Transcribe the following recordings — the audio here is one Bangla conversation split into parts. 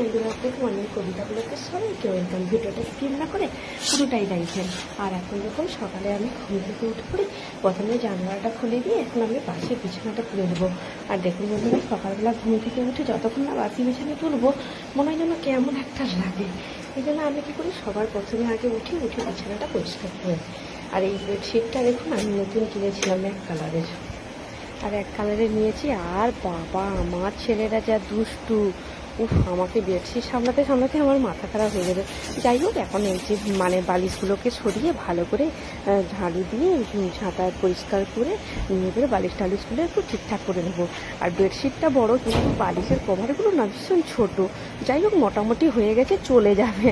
গুড মর্নিং কবিতাগুলোকে সবাইকে ওয়েলকাম ভিডিওটা স্কিপ না করে পুরোটাই দেখবেন আর এখন যখন সকালে আমি ঘুম থেকে উঠে পড়ি প্রথমে জানলাটা খুলে দিয়ে এখন আমি বাসি বিছানাটা তুলে দেবো আর দেখুন বন্ধুরা, সকালবেলা ঘুম থেকে উঠে যতক্ষণ না বাসি বিছানা তুলবো, মনে হয় যেন কেমন একটা লাগে। এই জন্য আমি কী করি, সবার প্রথমে আগে উঠি, উঠে বিছানাটা পরিষ্কার করে আর এই বেডশিটটা দেখুন, আমি নতুন কিনেছিলাম এক কালারের। আর এক কালারে নিয়েছি, আর বাবা, আমার ছেলেরা যা দুষ্টু। উফ, আমাকে বেডশিট সামলাতে সামলাতে আমার মাথা খারাপ হয়ে যাবে যাই হোক এখন এই যে মানে বালিশগুলোকে সরিয়ে ভালো করে ঝাড়ু দিয়ে ঝাঁটা পরিষ্কার করে নিয়ে করে বালিশ টালিশগুলো একটু ঠিকঠাক করে নেব। আর বেডশিটটা বড়, কিন্তু বালিশের কভারগুলো না ভীষণ ছোটো। যাই হোক মোটামুটি হয়ে গেছে, চলে যাবে।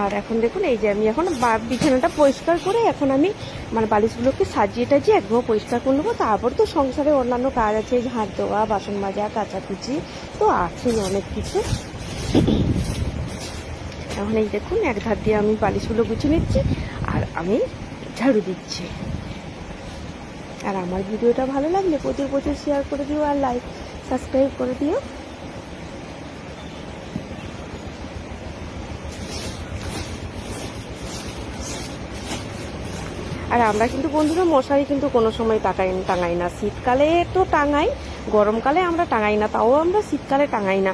আর এখন দেখুন, এই যে আমি এখন বিছানাটা পরিষ্কার করে এখন আমি মানে বালিশগুলোকে সাজিয়ে টাজিয়ে একদম পরিষ্কার করে নেব। তারপর তো সংসারে অন্যান্য কাজ আছে ঝাঁট দেওয়া, বাসন মাজা, কাচাকুচি তো আছেই অনেক কিছু। এখন এই দেখুন, এক ধার দিয়ে আমি বালিশগুলো গুছিয়ে নিচ্ছি, আর আমি ঝাড়ু দিচ্ছি। আর আমার ভিডিওটা ভালো লাগলে প্রচুর প্রচুর শেয়ার করে দিও আর লাইক সাবস্ক্রাইব করে দিও। আর আমরা কিন্তু বন্ধুরা, মশারি কিন্তু কোনো সময় টাকাই টাঙাই না। শীতকালে তো টাঙাই, গরমকালে আমরা টাঙাই না, তাও আমরা শীতকালে টাঙাই না।